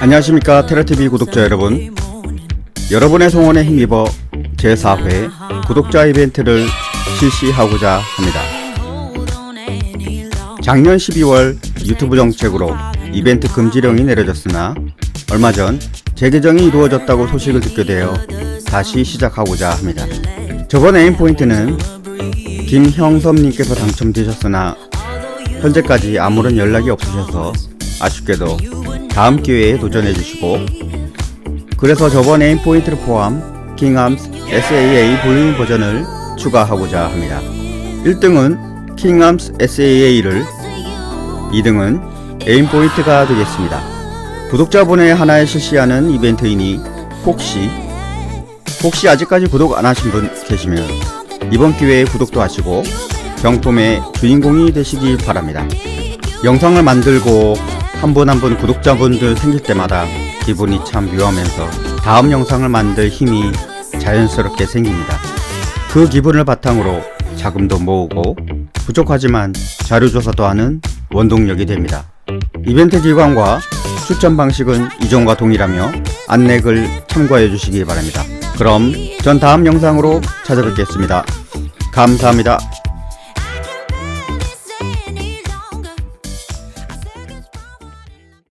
안녕하십니까. 테라TV 구독자 여러분. 여러분의 성원에 힘입어 제4회 구독자 이벤트를 실시하고자 합니다. 작년 12월 유튜브 정책으로 이벤트 금지령이 내려졌으나 얼마 전 재개정이 이루어졌다고 소식을 듣게 되어 다시 시작하고자 합니다. 저번 에임포인트는 김형섭님께서 당첨되셨으나 현재까지 아무런 연락이 없으셔서 아쉽게도 다음 기회에 도전해 주시고 그래서 저번 에임 포인트를 포함 킹암스 SAA 볼륨 버전을 추가하고자 합니다. 1등은 킹암스 SAA를 2등은 에임 포인트가 되겠습니다. 구독자분의 하나에 실시하는 이벤트이니 혹시 혹시 아직까지 구독 안 하신 분 계시면 이번 기회에 구독도 하시고 경품의 주인공이 되시기 바랍니다. 영상을 만들고 한 분 한 분 구독자분들 생길 때마다 기분이 참 묘하면서 다음 영상을 만들 힘이 자연스럽게 생깁니다. 그 기분을 바탕으로 자금도 모으고 부족하지만 자료조사도 하는 원동력이 됩니다. 이벤트 기간과 추천 방식은 이전과 동일하며 안내글 참고해 주시기 바랍니다. 그럼 전 다음 영상으로 찾아뵙겠습니다. 감사합니다.